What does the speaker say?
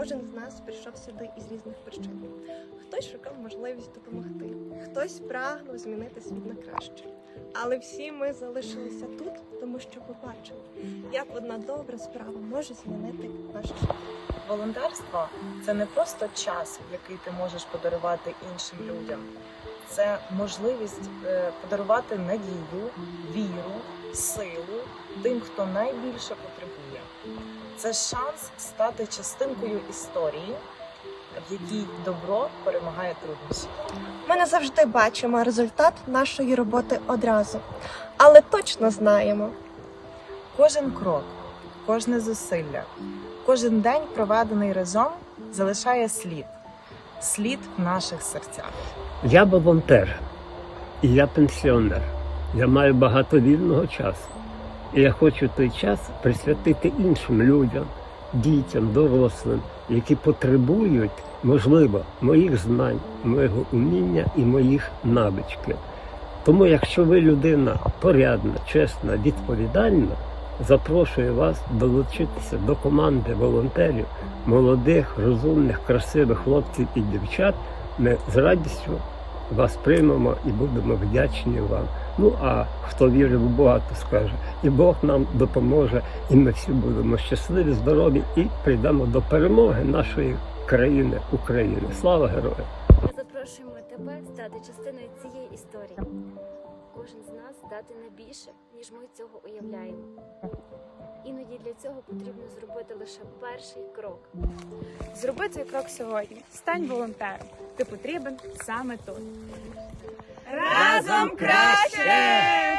Кожен з нас прийшов сюди із різних причин. Хтось шукав можливість допомогти, хтось прагнув змінити світ на краще. Але всі ми залишилися тут, тому що побачили, як одна добра справа може змінити наше життя. Волонтерство це не просто час, який ти можеш подарувати іншим людям. Це можливість е, подарувати надію, віру, силу тим, хто найбільше потребує. Це шанс стати частинкою історії, в якій добро перемагає труднощі. Ми не завжди бачимо результат нашої роботи одразу, але точно знаємо, Кожен крок, кожне зусилля, кожен день, проведений разом, залишає слід, слід в наших серцях. Я волонтер і я пенсіонер. Я маю багато вільного часу. І я хочу той час присвятити іншим людям, дітям, дорослим, які потребують, можливо, моїх знань, моєго уміння і моїх навичків. Тому, якщо ви людина порядна, чесна, відповідальна, запрошую вас долучитися до команди волонтерів, молодих, розумних, красивих хлопців і дівчат. Ми з радістю вас приймемо і будемо вдячні вам. Ну а хто вірив в Бога, то скаже, і Бог нам допоможе, і ми всі будемо щасливі, здорові і прийдемо до перемоги нашої країни України. Слава героям! Ми запрошуємо тебе стати частиною цієї історії. Кожен з нас дати не більше, ніж ми цього уявляємо. Іноді для цього потрібно зробити лише перший крок. Зроби цей крок сьогодні. Стань волонтером. Ти потрібен саме тут. Разом краще!